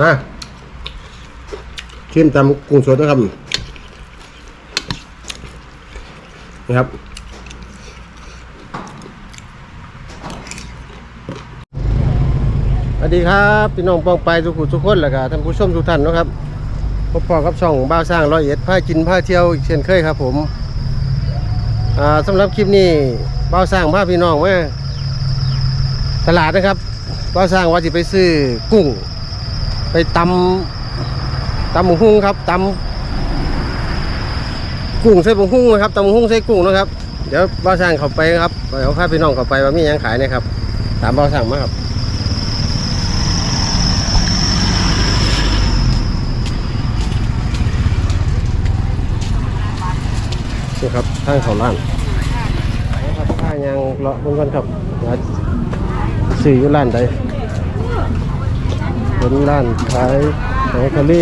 นะชิมตำกุ้งสดนะครับ นี่ครับ สวัสดีครับพี่น้องปองไปทุกคนทุกคนแหละครับท่านผู้ชมทุกท่านนะครับพบปอกับช่องบ้าสร้างร้อยเอ็ดผ้ากินผ้าเที่ยวอีกเช่นเคยครับผมอ่าสำหรับคลิปนี้บ้าสร้างผ้าพี่น้องมาตลาดนะครับบ้าสร้างว่าจะไปซื้อกุ้ง ไปตำตำหมูหุ้งครับตำกุ้งใส่หมูหุ้งนะครับตำหมูหุ้งใส่กุ้งนะครับ เดี๋ยวบ้าวสร้างเขาไปครับเดี๋ยวพาพี่น้องเขาไปว่ามียังขายนะครับตามบ้าวสร้างมาครับนี่ครับทางเขาล้านนะครับทางยังเลาะบนกันครับว่าสื่ออยู่ร้านใด เป็นร้านขายของทะเล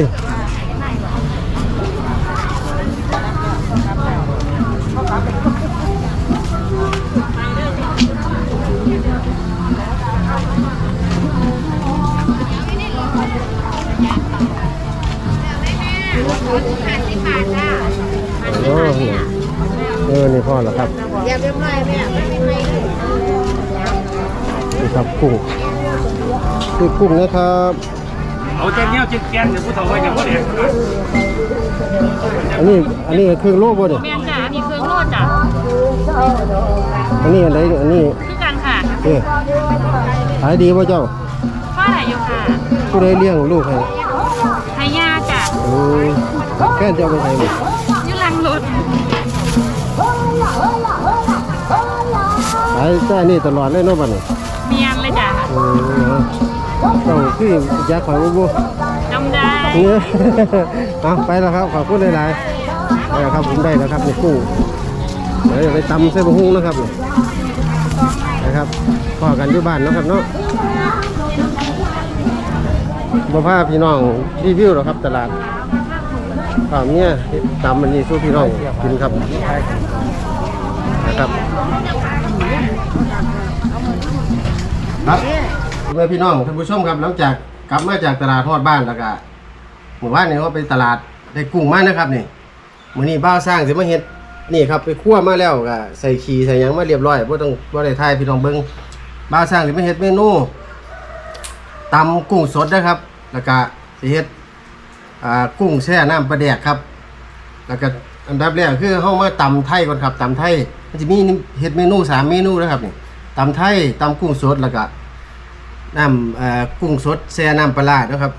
โอ้โหเออ นี่พ่อแล้วครับเรียบเรียบร้อยแม่ไม่เป็นไรเลยนี่ครับกุ้ง นี่กุ้งนะครับเอาเจ็ดเนี้ยเจ็ดแกนเดี๋ยวผู้เฒ่าไว้อย่างพวกเด็กอันนี้อันนี้เครื่องโลบ่เนี่ยแม่นจ้ะอันนี้เครื่องโลดจ้ะอันนี้อันไหนอันนี้คือกันค่ะเอ๊ะขายดีป่ะเจ้าข้อไหนอยู่ค่ะผู้ใดเลี้ยงลูกให้ไทยาจ้ะโอ้ยแค่เจ้าไปใส่หมดอยู่หลังรถขายแต่อันนี้ตลอดเลยเนาะบัดนี้เมียนเลยจ้ะ เออเจ้าคืออยากขายบ่บ่จำได้เนี่ยเอาไปแล้วครับ ขอบคุณหลายๆไปแล้วครับผมได้แล้วครับนี่กุ้งเดี๋ยวจะไปตำเส้นบะฮุ้งนะครับนี่นะครับพอกันอยู่บ้านเนาะครับเนาะบ่พาพี่น้องรีวิวหรอกครับตลาดข้าวเนี่ยตำมันนี่สู้พี่น้องกินครับนะครับ เมื่อพี่น้องท่านผู้ชมครับหลังจากกลับมาจากตลาดทอดบ้านแล้วก็หมู่บ้านนี่ว่าไปตลาดได้กุ้งมากนะครับนี่มือนี้บ้าสร้างสิมาเฮ็ดนี่ครับไปคั่วมาแล้วก็ใส่ขีใส่ยังมาเรียบร้อยบ่ต้องบ่ได้ทายพี่น้องเบิ่งบ้าสร้างสิมาเฮ็ดเมนูตำกุ้งสดนะครับ แล้วก็สิเฮ็ดอ่ากุ้งแช่น้ำปลาแดกครับ แล้วก็อันดับแรกคือเฮามาตำไทยก่อนครับตำไทยมันจะมีเฮ็ดเมนูสามเมนูนะครับนี่ตำไทยตำกุ้งสดแล้วก็ น้ำกุ้งสดแช่น้ำปลาร้านะครับ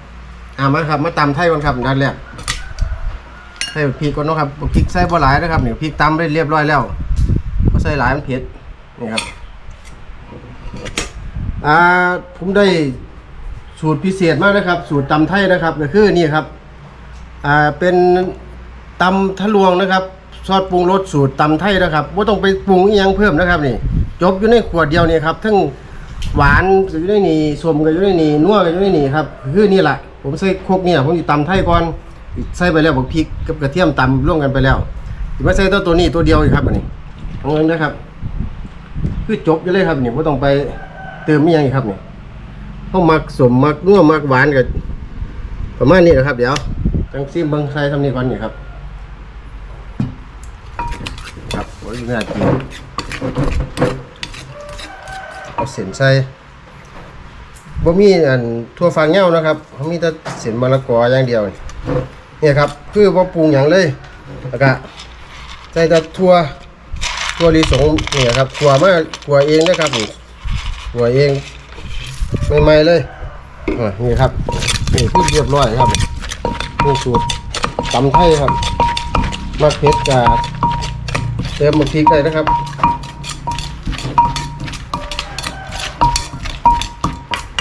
เอามาครับมาตำไทยก่อนครับนัดแรกใส่พริกก่อนเนาะครับพริกใส่บ่หลายนะครับเนี่ยพริกตำได้เรียบร้อยแล้วก็ใส่หลายมันเผ็ดนี่ครับอ่าผมได้สูตรพิเศษมากนะครับ สูตรตำไทยนะครับก็คือนี่ครับอ่าเป็นตำทะลวงนะครับซอสปรุงรสสูตรตำไทยนะครับไม่ต้องไปปรุงอียงเพิ่มนะครับนี่จบอยู่ในขวดเดียวนี่ครับทั้ง หวานก็อยู่ในนี่สมก็อยู่ในนี่นัวก็อยู่ในนี่ครับคือนี่แหละผมใส่โครกเนี่ยผมจะตำไทยก่อนใส่ไปแล้วบอกพริกกับกระเทียมตำร่วมกันไปแล้วจะมาใส่ตัวตัวนี้ตัวเดียวอีกครับอันนี้เอาเงินนะครับ คือจบอยู่เลยครับนี่ไม่ต้องไปเติมอีหยังอีกครับนี่เขามักสมมักนัวมักหวานกับประมาณนี้นะครับ เดี๋ยวจังซิมเบิ้งใส่ทำนี่ก่อนนี่ครับ ครับโอ้ยน่ากิน เอาเส้นใส่บ่มีอันทั่วฟังเหย้านะครับเขามีแต่เส้นมะละกออย่างเดียวเนี่ยครับ คือบ่ปรุงหยังเลยแล้วก็ใส่แต่ทั่วทั่วลิสงเนี่ยครับทั่วมากทั่วเองนะครับทั่วเองใหม่ๆเลยนี่ครับนี่คือเรียบร้อยครับนี่สูตรตำไทยครับมักเผ็ดกับเติมมะพริกได้นะครับ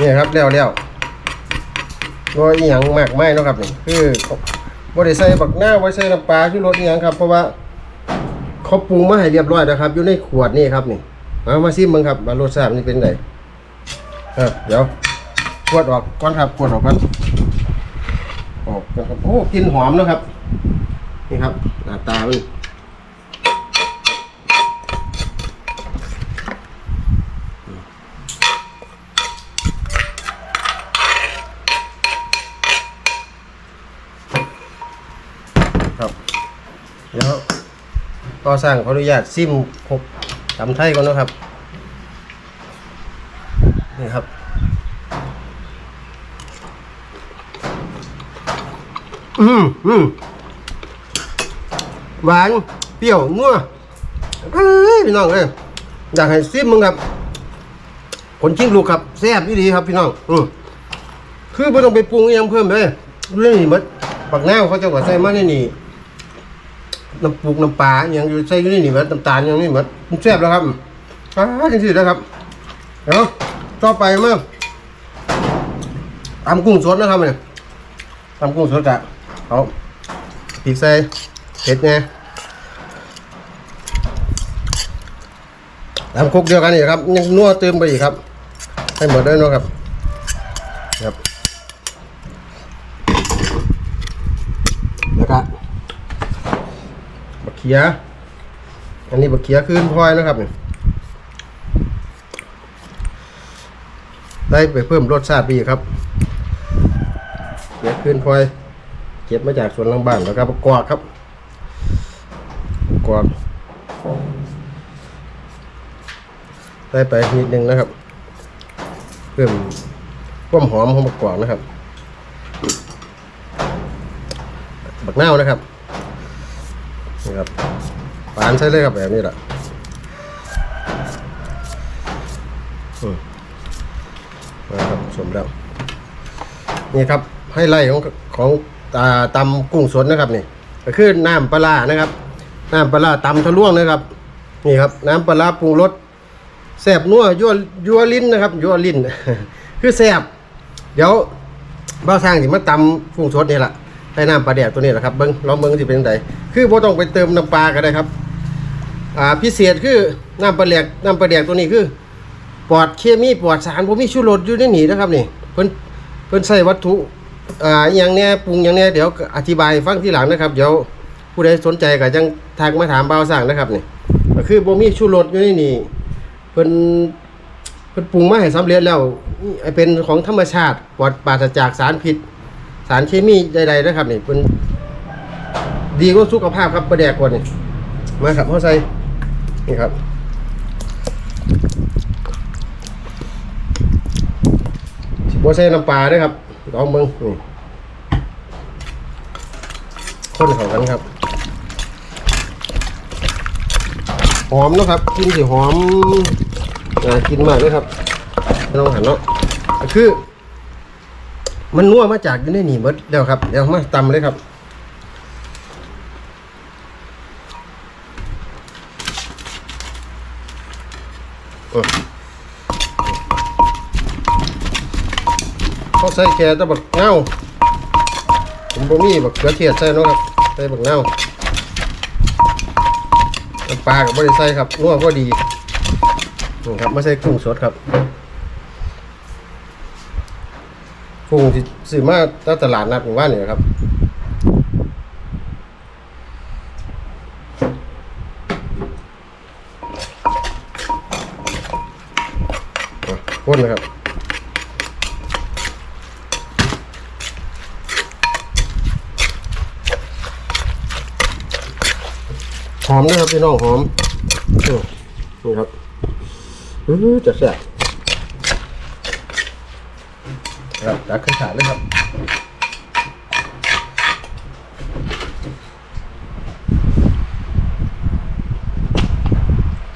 นี่ครับแล้วแล้วก็อีหยังมากไม่นะครับนี่คือบ่ได้ใส่บักหน้าไว้ใส่น้ำปลาชูรสอีหยังครับ เพราะว่าเขาปรุงมาให้เรียบร้อยแล้วครับ อยู่ในขวดนี่ครับนี่เอามาซิมเบิ่งครับว่ารสชาติมันเป็นไงครับเดี๋ยวขวดออกก่อนครับขวดออกก่อนออกก่อนครับโอ้กลินหอมนะครับนี่ครับหน้าตามัน ก็สร้างขออนุญาตซิมครบตำไทยก่อนนะครับ นี่ครับอืมอืมหวานเปรี้ยวนัวเอ้ยพี่น้องเอ้ยอยากให้ซิมมึงครับคนชิงลูกครับแซ่บดีครับพี่น้องอืมคือไม่ต้องไปปรุงอิหยังเพิ่มเลยเรื่องนี้มันปักแนวเขาจะว่าใส่มาในนี่ น้ำปลูกน้ำปลาอย่างอยู่ใส่อยู่ในนี่หมันน้ำตาลอย่างนี้หมันมันแซ่บแล้วครับอ่าจริงๆนะครับเดี๋ยวต่อไปมาตำกุ้งสดนะครับเนี่ยตำกุ้งสดกะเอาปีกใส่เผ็ดไงตำคุกเดียวกันนี่ครับยังนัวเติมไปอีกครับ ให้หมดด้วยนะครับครับ แล้วก็บัก เขีย อันนี้บักเขียคืนพลอยนะครับนี่ได้ไปเพิ่มรสชาติไปอีกครับเขียคืนพลอย เก็บมาจากสวนหลังบ้านแล้วก็ประกอบครับประกอบได้ไปนิดนึงนะครับ เพิ่มความหอมของประกอบนะครับ บักเน่านะครับ นี่ครับปานใช้เลยครับแบบนี้แหละนะครับสมแล้วนี่ครับให้ไล่ของของตาตำกุ้งสดนะครับนี่ก็คือน้ำปลานะครับ น้ำปลาตำทะลวงนะครับ นี่ครับ น้ำปลาปรุงรสแซบนัวยั่วยั่วลิ้นนะครับยั่วลิ้น คือแซบเดี๋ยวบ้าสร้างสิมาตำกุ้งสดนี่แหละ ใส่น้ำปลาแดดตัวนี้แหละครับเบิ้งลองเบิ้งสิเป็นจังไดคือบ่ต้องไปเติมน้ำปลาก็ได้ครับ อ่าพิเศษคือน้ำปลาแดกน้ำปลาแดกตัวนี้คือปลอดเคมีปลอดสารบ่มีชูรสอยู่ในนี้นะครับนี่เพิ่นเพิ่นใส่วัตถุอ่าอย่างเนี้ยปรุงอย่างเนี้ยเดี๋ยวอธิบายฟังทีหลังนะครับเดี๋ยวผู้ใดสนใจก็จังทักมาถามบ่าวสร้างนะครับนี่ก็คือบ่มีชูรสอยู่ในนี้เพิ่นเพิ่นปรุงมาให้สำเร็จแล้วนี่เป็นของธรรมชาติปลอดปราศจากสารพิษ สารเคมีใดๆนะครับนี่เป็นดีกว่าสุขภาพครับประแดกกว่านี่มาครับเฮาใส่นี่ครับสิบ่ใส่น้ำปลาด้วยครับลองเบิ่งนี่คนเขากันครับ หอมนะครับกินสิหอมน่ากินมากเลยครับไม่ต้องหันเนาะคือ มันนัวมาจากอยู่ในนี่หมดแล้วครับ เดี๋ยวมาตำเลยครับเขาใส่แค่ตะบักเงาผมบ่มีบักเขือเทศใส่นะครับใส่บักเงาน้ำปลากับบริใส่ครับนัวก็ดีนี่ครับไม่ใส่กุ้งสดครับ กุ้งที่ซื้อมาตาตลาดนัดหมู่บ้านนี่ครับพ่นนะครับหอมนะครับพี่น้องหอมนี่ครับอือจะแซ่บ ครับตักขึ้นขาดเลยครับ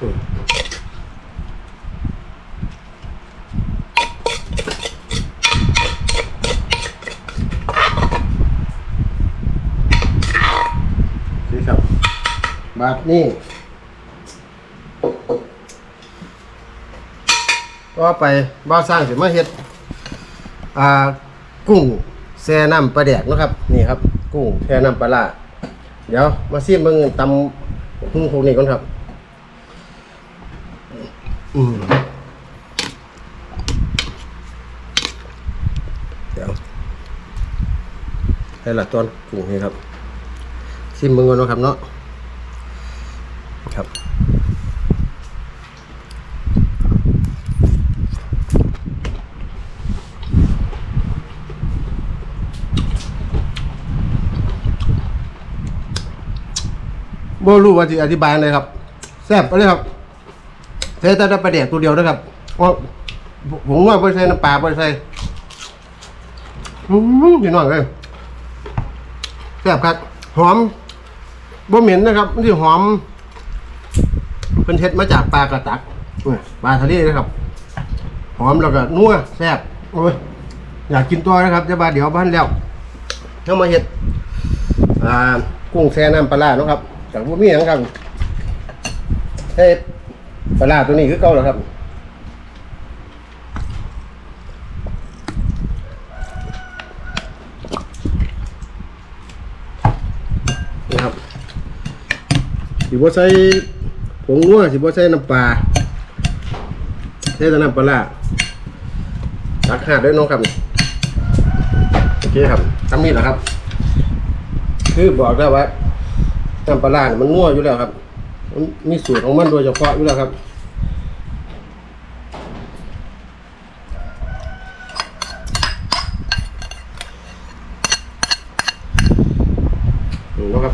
มนี่ครับบาทนี่ก็ไปบ้าวสร้างสิมาเฮ็ด อ่ากุ้งแซ่น้ำปลาแดกนะครับ นี่ครับ กุ้งแซ่น้ำปลาร้าเดี๋ยวมาซิมเบิ่งตำหุ้งพวกนี้ก่อนครับ อืมเดี๋ยวให้ละตอนกุ้งนี่ครับซิมเบิ่งก่อนนะครับเนาะครับ บ่รู้ว่าจะอธิบายเลยครับแซ่บเลยครับใช้แต่ประเดี๋ยวตัวเดียวนะครับเพราะผมว่าไม่ใส่น้ำปลาไม่ใส่อืมพี่น้องเลยแซ่บครับ หอมบ่เหม็นนะครับมันที่หอมเป็นเท็ดมาจากปลากระตักปลาทะเลนะครับ หอมแล้วก็นัวแซ่บโอ้ยอยากกินตัวนะครับจะบาเดี๋ยวบ้านแล้วเข้ามาเห็ด อ่า กุ้งแช่น้ำปลาร้าเนาะครับ จากพวกมีหยังครับเฮ้ปลาร้าตัวนี้คือเก่าเหรอครับนะครับสิบ่ใส่ผงนัวสิบ่ใส่น้ำปลาใส่แต่น้ำปลาร้าตักหาดด้วยน้องครับโอเคครับทำนี่แหละครับ คือบอกได้ว่า น้ำปลาร้าเนี่ยมันนัวอยู่แล้วครับมันมีสูตรของมันโดยเฉพาะอยู่แล้วครับนี่นะครับ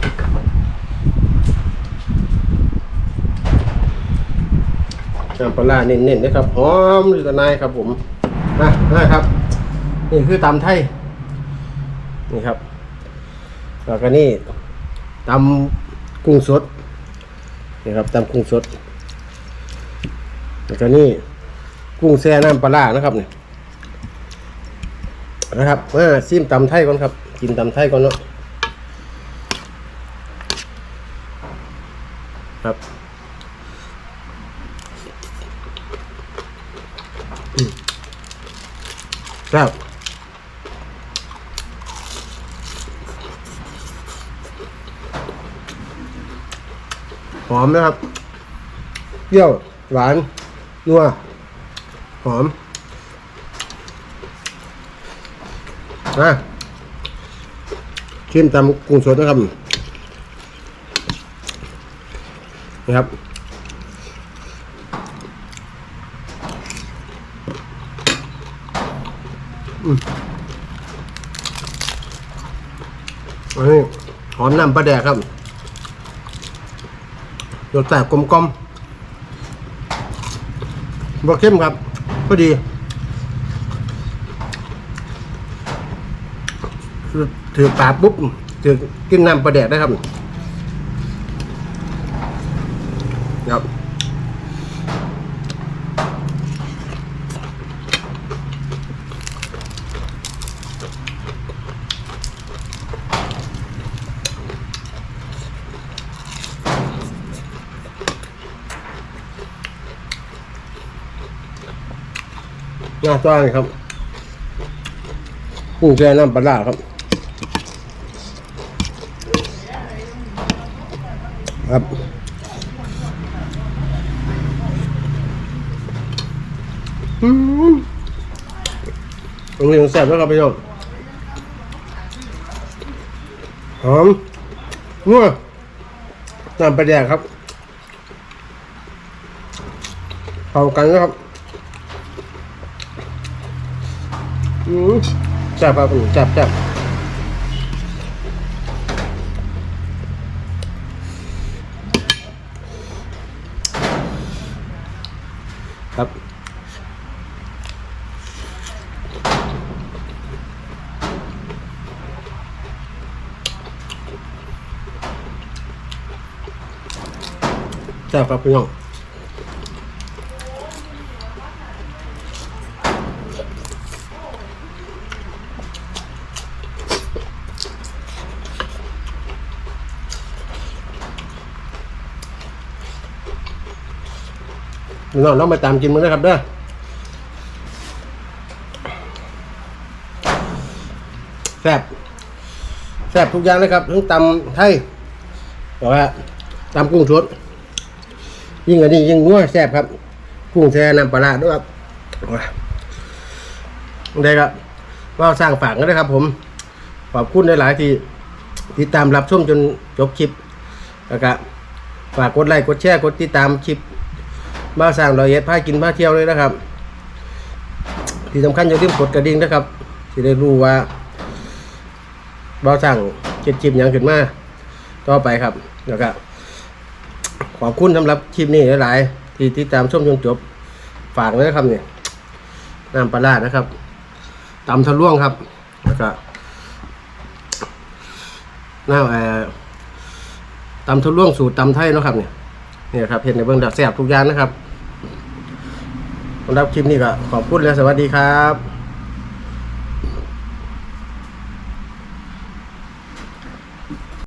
น้ำปลาร้าเน้นๆนะครับหอมอยู่กับนายครับผมนะนะครับ นี่คือตำไทยนี่ครับแล้วก็นี่ตำ กุ้งสดนี่ครับตำกุ้งสดแล้วก็นี่กุ้งแช่น้ำปลานะครับเนี่ยนะครับมาซิมตำไทยก่อนครับ กินตำไทยก่อนเนาะครับครับ อมนะครับเปรี้ยว หวาน นัว หอมนะชิมตำกุ้งสดนะครับนี่ครับอืมอันนี้หอมน้ำปลาแดกครับ รสชาติกลมกลมๆบวเข้มครับพอดีถือปากปุ๊บถือกินน้ำปลาแดดได้ครับ หน้าจ้างครับกุ้งแช่น้ำปลาร้าครับ ครับอืมตรงนี้มันแซ่บแล้วครับพี่น้องหอมนัวน้ำปลาแดกครับเข้ากันนะครับ อืมแซ่บครับอืมแซ่บแซ่บครับแซ่บครับพี่น้อง พี่น้องน้องไปตามกินมันนะครับเด้อแซ่บแซ่บทุกอย่างนะครับทั้งตำไทยแต่ว่าตำกุ้งสดยิ่งอันนี้ยิ่งนัวแซ่บครับ กุ้งแช่น้ำปลาร้าด้วยครับได้ครับว่าสร้างฝากกันนะครับ ผมขอบคุณหลายๆที่ติดตามรับชมจนจบคลิปแล้วก็ฝากกดไลค์กดแชร์กดติดตามคลิป บ้าสร้างรอยเอ็ดพากินพาเที่ยวเลยนะครับ ที่สำคัญอย่าลืมกดกระดิ่งนะครับจะได้รู้ว่าบ้าสร้างเก็บคลิปหยังขึ้นมาต่อไปครับแล้วก็ขอบคุณสำหรับคลิปนี้หลายๆที่ติดตามชมจนจบฝากเลยนะครับเนี่ยน้ำปลาร้านะครับตำทะล่วงครับ แล้วก็น้ำเอ่อตำทะล่วงสูตรตำไทยนะครับเนี่ย เนี่ยครับเห็นในเบื้องดับแสบทุกอย่างนะครับสำหรับคลิปนี้ก็ขอบคุณและสวัสดีครับ